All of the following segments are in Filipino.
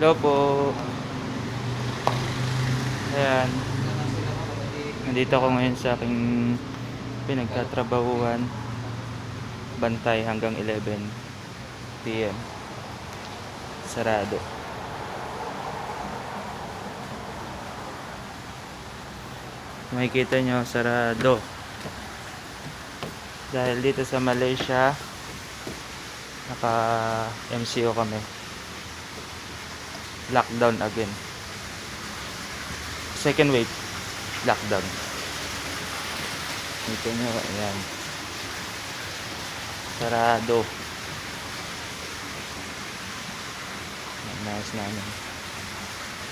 Hello po. Ayan. Nandito ako ngayon sa aking pinagtatrabahuan. Bantay hanggang 11 p.m. Sarado. Makikita nyo, sarado. Dahil dito sa Malaysia, naka MCO kami. Lockdown again. Second wave, lockdown. Dito nyo, ayan. Sarado. Nice namin.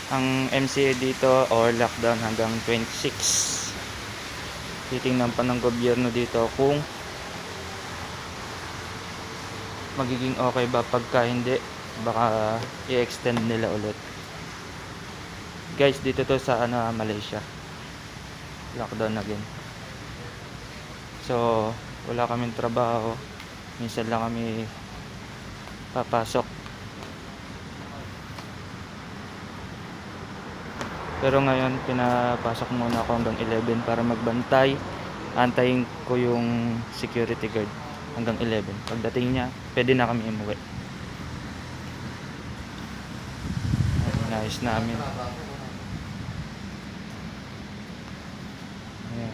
Ang MCA dito or lockdown hanggang 26. Titingnan pa ng gobyerno dito kung magiging okay ba pagka hindi baka i-extend nila ulit. Guys dito to sa ano Malaysia. Lockdown again so wala kaming trabaho. Minsan lang kami papasok. Pero ngayon pinapasok muna ako hanggang 11 para magbantay. Antayin ko yung security guard hanggang 11 pagdating niya pwede na kami umuwi Nais namin. Ayan.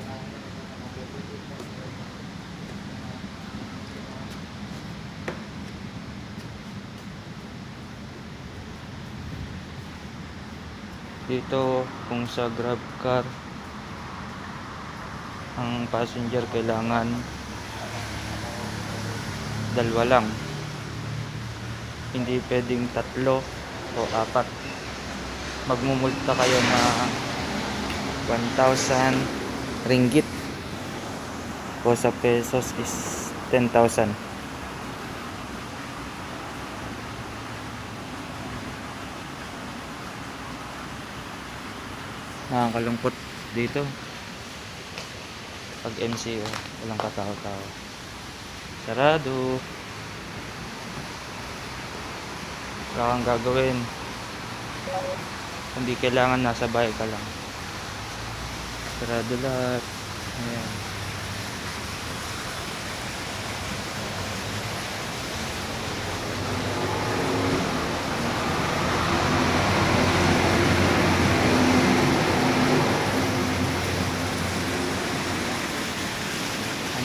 Dito kung sa grab car ang passenger kailangan dalawa lang hindi pwedeng tatlo o apat magmumulta kayo na 1,000 ringgit. O sa pesos is 10,000 nakakalungkot dito. Pag MCO walang katao-tao. Sarado. Wala kang gagawin hindi kailangan nasa bahay ka lang. Sarado lahat. Ayan.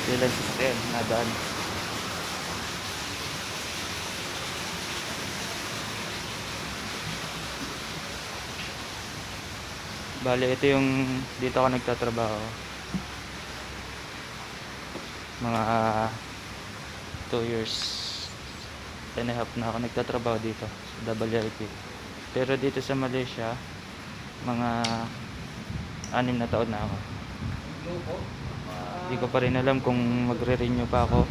Kailan system nadaan Bale, ito yung dito ako nagtatrabaho. Mga 2 years and a half na ako nagtatrabaho dito sa WIP. Pero dito sa Malaysia, mga anim na taon na ako. Hindi ko pa rin alam kung magre-renew pa ako.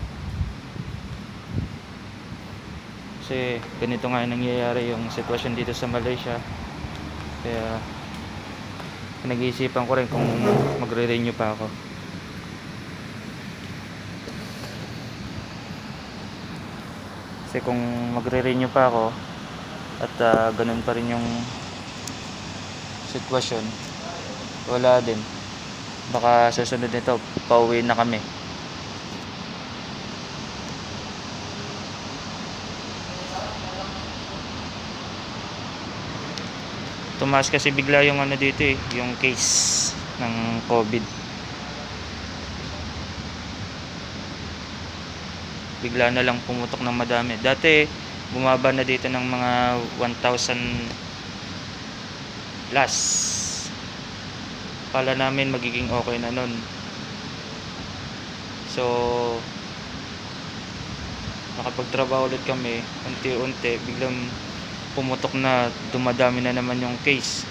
Kasi ganito nga yung nangyayari yung sitwasyon dito sa Malaysia. Kaya nag-iisipan ko rin kung magre-renew pa ako. Kasi kung magre-renew pa ako at ah, ganun pa rin yung sitwasyon, wala din. Baka susunod nito, pauwi na kami. Tumaas kasi bigla yung ano dito eh, yung case ng COVID. Bigla na lang pumutok ng madami. Dati bumaba na dito ng mga 1,000 plus. Pala namin magiging okay na nun. So nakapagtrabaho ulit kami unti-unti biglang pumutok na dumadami na naman yung case.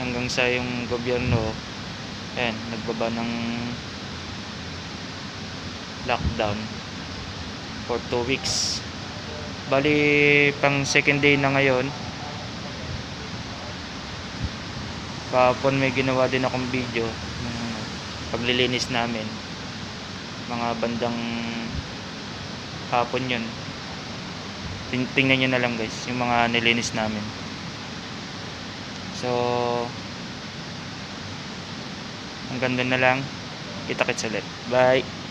Hanggang sa yung gobyerno ayan nagbaba ng lockdown for 2 weeks. Bali pang second day na ngayon kahapon may ginawa din akong video ng paglilinis namin. Mga bandang hapon yun Tin- tingnan nyo na lang guys yung mga nilinis namin. So hanggang doon na lang. Kita kits ulit. Bye